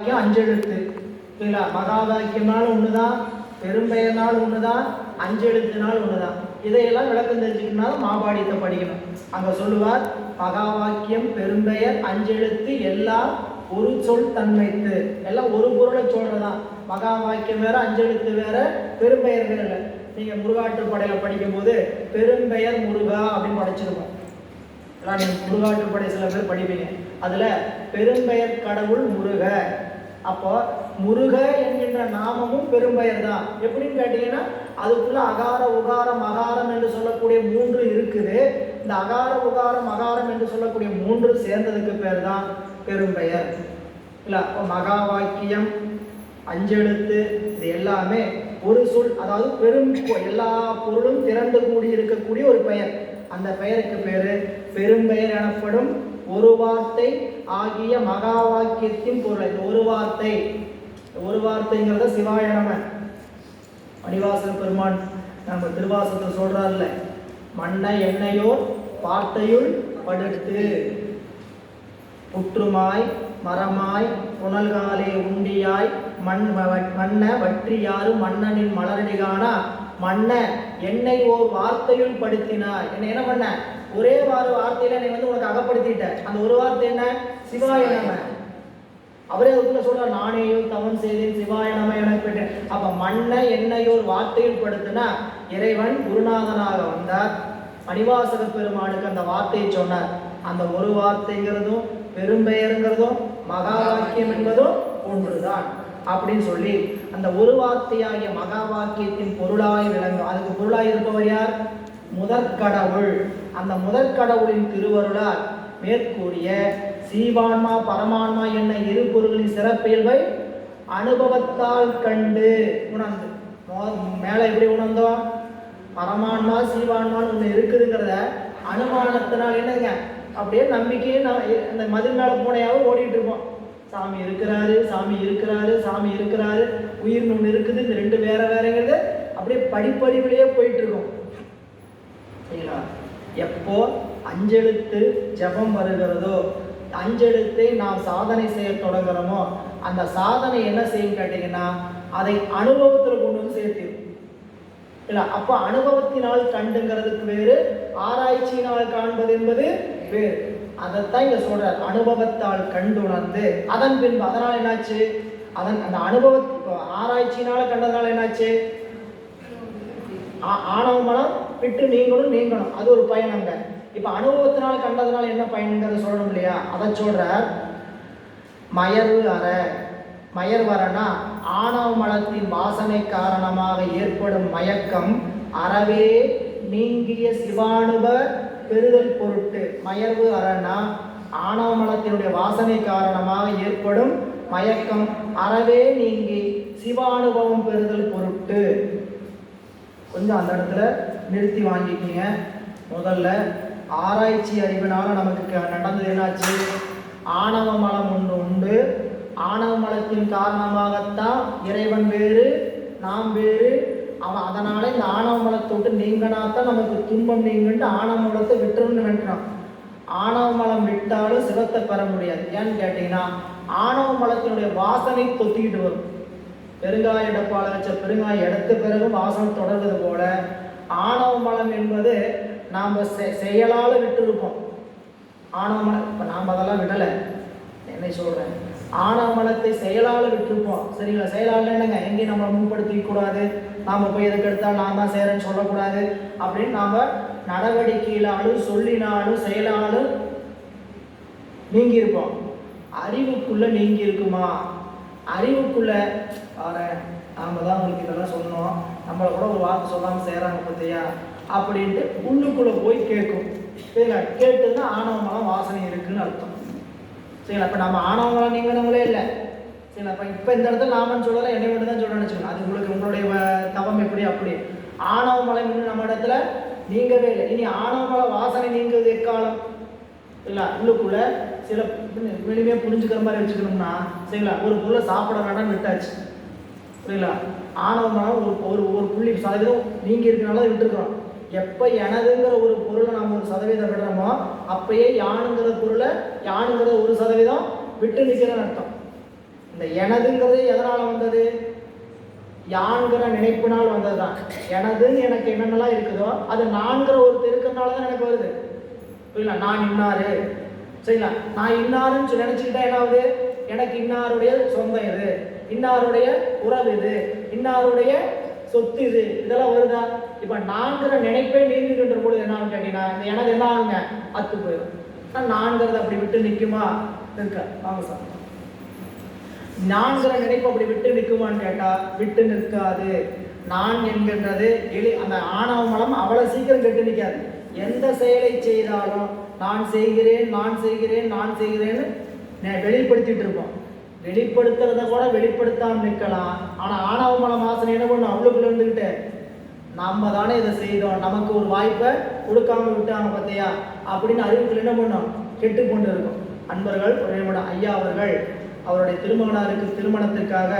வாக்கியம் அஞ்செழுத்து. இல்லைங்களா மகா வாக்கியம்னாலும் ஒண்ணுதான் பெரும்பெயர்னாலும் ஒண்ணுதான் ஒன்று ஒண்ணுதான். இதையெல்லாம் விளக்கம் தெரிஞ்சுக்கணும்னாலும் மாபாடியத்தை படிக்கணும். அங்க சொல்லுவார் மகாவாக்கியம் பெரும்பெயர் அஞ்செழுத்து எல்லாம் ஒரு சொல் தன்மைத்து. எல்லாம் ஒரு பொருளை சொல்கிறதான் மகா வாக்கியம் வேற அஞ்செழுத்து வேற பெரும்பெயர் வேற இல்லை. நீங்க முருகாற்றுப்படையில படிக்கும்போது பெரும்பெயர் முருகா அப்படின்னு படிச்சிருக்கோம் முருகாட்டுப்படை சில பேர் படிப்பீங்க. அதுல பெரும்பெயர் கடவுள் முருக. அப்போ முருக என்கின்ற நாமமும் பெரும்பெயர் தான் எப்படின்னு கேட்டீங்கன்னா அதுக்குள்ள அகார உகாரம் மகாரம் என்று சொல்லக்கூடிய மூன்று இருக்குது. இந்த அகார உகாரம் மகாரம் என்று சொல்லக்கூடிய மூன்று சேர்ந்ததுக்கு பேர் தான் பெரும்பெயர் இல்லை அப்போ மகா வாக்கியம் அஞ்செழுத்து இது எல்லாமே ஒரு சொல் அதாவது பெரும் எல்லா பொருளும் திரண்டு கூடி இருக்கக்கூடிய ஒரு பெயர். அந்த பெயருக்கு பேர் பெரும்பெயர் எனப்படும் ஒரு வார்த்தை ஆகிய மகா வாக்கியத்தின் பொருள் ஒரு வார்த்தை. ஒரு வார்த்தைங்கிறத சிவாயணம மணிவாசல் பெருமான் நம்ம திருவாசத்தை சொல்றாருல்ல மண்ணை எண்ணெயோர் பாட்டையுள் படுத்து புற்றுமாய் மரமாய் புனல்காலே உண்டியாய் மண் மண்ண மன்ன வற்றியாறு மன்னனின் மலரடி காணா. மண்ண என்னை ஓர் வார்த்தையுள் படுத்தினார் என்ன என்ன பண்ண? ஒரே வார வார்த்தையில நீ வந்து உனக்கு அகப்படுத்திட்ட. அந்த ஒரு வார்த்தை என்ன? சிவாய நம. அவரே அதுக்குள்ள சொல்றாரு நானேயோ தவம் செய்தேன் சிவாய நம எனக்கு பெற்றேன் அப்ப மண்ணை என்னையோர் வார்த்தையில் படுத்தினா இறைவன் குருநாதனாக வந்தார். மணிவாசக பெருமானுக்கு அந்த வார்த்தையை சொன்னார். அந்த ஒரு வார்த்தைங்கிறதும் பெரும்பெயருங்கிறதும் மகா வாக்கியம் என்பதும் ஒன்றுதான் அப்படின்னு சொல்லி அந்த ஒரு வார்த்தையாகிய மகா வாக்கியத்தின் பொருளாய் விளங்கும். அதுக்கு பொருளாய் இருப்பவர் யார்? முதற்கடவுள். அந்த முதற்கடவுளின் திருவருளால் மேற்கூறிய சீவான்மா பரமான்மா என்ன இரு பொருள்களின் சிறப்பியல்பை அனுபவத்தால் கண்டு உணர்ந்து. மேலே மேல எப்படி உணர்ந்தோம் பரமான்மா சீவான்மான்னு ஒன்று இருக்குதுங்கிறத அனுமானத்தினால் என்னங்க? அப்படியே நம்பிக்கையே நான் இந்த மதில் மேலே பூனையாவும் ஓடிட்டு இருப்போம். சாமி இருக்கிறாரு சாமி இருக்கிறாரு சாமி இருக்கிறாரு. உயிர்னு ஒன்று இருக்குது இந்த ரெண்டு வேற வேறங்கிறது அப்படியே படிப்படிவிலேயே போயிட்டு இருக்கோம். எப்போ அஞ்செழுத்து ஜெபம் வருகிறதோ? அஞ்செழுத்தை நாம் சாதனை செய்ய தொடங்குறோமோ? அந்த சாதனை என்ன செய்யும் கேட்டீங்கன்னா அதை அனுபவத்தில் கொண்டு வந்து சேர்த்திடும் இல்லை அப்போ அனுபவத்தினால் கண்டுங்கிறதுக்கு வேறு ஆராய்ச்சியினால் காண்பது என்பது வேறு. அதைத்தான் இங்க சொல்றார். அனுபவத்தால் கண்டுணர்ந்து அதன் பின்பு அதனால் என்னாச்சு? அதன் அந்த அனுபவ ஆராய்ச்சியினால் கண்டதுனால என்னாச்சு? ஆணவ மனம் விட்டு நீங்களும் நீங்கணும் அது ஒரு பயணங்க இப்ப அனுபவத்தினால் கண்டதுனால என்ன பயன்கிறத சொல்லணும் இல்லையா? அதை சொல்கிற மயர்வு அற. மயர் வரனா ஆணவ மலத்தின் வாசனை காரணமாக ஏற்படும் மயக்கம் அறவே நீங்கிய சிவானுப பெறுதல் பொருட்டு. மயர்வு அறனா ஆணவ மலத்தினுடைய வாசனை காரணமாக ஏற்படும் மயக்கம் அறவே நீங்கி சிவானுபவம் பெறுதல் பொருட்டு. கொஞ்சம் அந்த இடத்துல நிறுத்தி வாங்கிக்கிங்க. முதல்ல ஆராய்ச்சி அறிவினால நமக்கு நடந்தது என்னாச்சு? ஆணவ மலம் ஒன்று உண்டு. ஆணவ மலத்தின் காரணமாகத்தான் இறைவன் வேறு நாம் வேறு. அவன் அதனால இந்த ஆணவ மலத்தை விட்டு நீங்கினாத்தான் நமக்கு துன்பம் நீங்குன்ட்டு ஆணவ மலத்தை விட்டுருன்னு நினைக்கிறான். ஆணவ மலம் விட்டாலும் சிவத்தை பெற முடியாது. ஏன்னு கேட்டீங்கன்னா ஆணவ மலத்தினுடைய வாசனை தொத்திக்கிட்டு வரும். பெருங்காய இடப்பால வச்ச பெருங்காயம் எடுத்த பிறகு வாசம் தொடர்வது போல ஆணவ மலம் என்பது நாம் செயலால் விட்டுருப்போம். ஆணவ மலம் இப்போ நாம் அதெல்லாம் விடலை. என்னை சொல்கிறேன் ஆணவ மலத்தை செயலால் விட்டுருப்போம். சரிங்களா? செயலால் என்னங்க? எங்கேயும் நம்மளை முன்படுத்திக்க கூடாது. நாம் போய் எதுக்கு எடுத்தால் நான் தான் செய்கிறேன்னு சொல்லக்கூடாது. அப்படின்னு நாம் நடவடிக்கையிலாலும் சொல்லினாலும் செயலாலும் நீங்கி இருப்போம் நீங்கி இருக்குமா அறிவுக்குள்ள பாரு நாம தான் உங்களுக்கு இதெல்லாம் சொன்னோம். நம்மளை கூட ஒரு வார்த்தை சொல்லாமல் செய்கிறாங்க பார்த்தியா? அப்படின்ட்டு உள்ளுக்குள்ள போய் கேட்கும். சரிங்களா? கேட்டுன்னா ஆணவமலம் வாசனை இருக்குன்னு அர்த்தம். சரிங்களா? இப்போ நம்ம ஆணவமலம் நீங்கினவங்களே இல்லை. சரிங்களா? இப்போ இப்போ இந்த இடத்துல நாமன்னு சொல்லலாம் என்னை மட்டும் தான் சொல்லணும்னு வச்சுக்கோங்க. அது உங்களுக்கு உங்களுடைய தவம் எப்படி? அப்படி. ஆணவமலம் இன்னும் நம்ம இடத்துல நீங்கவே இல்லை. இனி ஆணவமல வாசனை நீங்குவது எக்காலம்? இல்லை உள்ளுக்குள்ள சில மினிமே புரிஞ்சுக்கிற மாதிரி வச்சுக்கணும்னா சரிங்களா? ஒரு பொருளை சாப்பிட வேண்டாம்னு விட்டாச்சு. சரிங்களா ஆணவமான ஒரு ஒரு ஒரு புள்ளி சதவீதம் நீங்க இருக்கனால விட்டுருக்குறோம். எப்போ எனதுங்கிற ஒரு பொருளை நம்ம ஒரு சதவீதம் விடுறோமோ அப்பயே யானுங்கிற பொருளை யானுங்கிற ஒரு சதவீதம் விட்டு நிற்கிற அர்த்தம். இந்த எனதுங்கிறது எதனால் வந்தது? யான்கிற நினைப்பினால் வந்ததுதான். எனதுன்னு எனக்கு என்னென்னலாம் இருக்குதோ அது நான்கிற ஒரு தெருக்கனால தான் எனக்கு வருது. புரியல? நான் இன்னாரு. சரிங்களா? நான் இன்னாருன்னு சொல்லி நினச்சிக்கிட்டா என்ன ஆகுது எனக்கு இன்னாருடைய சொந்தம் இது இன்னாருடைய உறவு இது இன்னாருடைய சொத்து இது இதெல்லாம் வருதா? இப்போ நான்கிற நினைப்பே நீங்கின்ற பொழுது என்ன ஆகும் கேட்டீங்கன்னா இந்த எனது என்ன ஆகுங்க? அத்து போயிடும் ஆனால் நான்கிறது அப்படி விட்டு நிற்குமா இருக்க. வாங்க சார். நான்கிற நினைப்பு அப்படி விட்டு நிற்குமான்னு கேட்டா விட்டு நிற்காது. நான் என்கின்றது எளி அந்த ஆணவ மலம் அவ்வளவு சீக்கிரம் கெட்டு நிற்காது எந்த செயலை செய்தாலும் நான் செய்கிறேன் நான் செய்கிறேன் நான் செய்கிறேன்னு வெளிப்படுத்திட்டு இருப்போம். வெளிப்படுத்துறத கூட வெளிப்படுத்தாம நிற்கலாம். ஆனால் ஆணவ மன வாசனை என்ன பண்ணும்? அவ்வளோக்குள்ள இருந்துக்கிட்டு நம்ம தானே இதை செய்தோம். நமக்கு ஒரு வாய்ப்பை கொடுக்காம விட்டாங்க பார்த்தியா அப்படின்னு அறிவுக்குள்ள என்ன பண்ணும்? கெட்டு கொண்டு இருக்கும். அன்பர்கள் ஒரு ஐயா அவர்கள் அவருடைய திருமகனாருக்கு திருமணத்திற்காக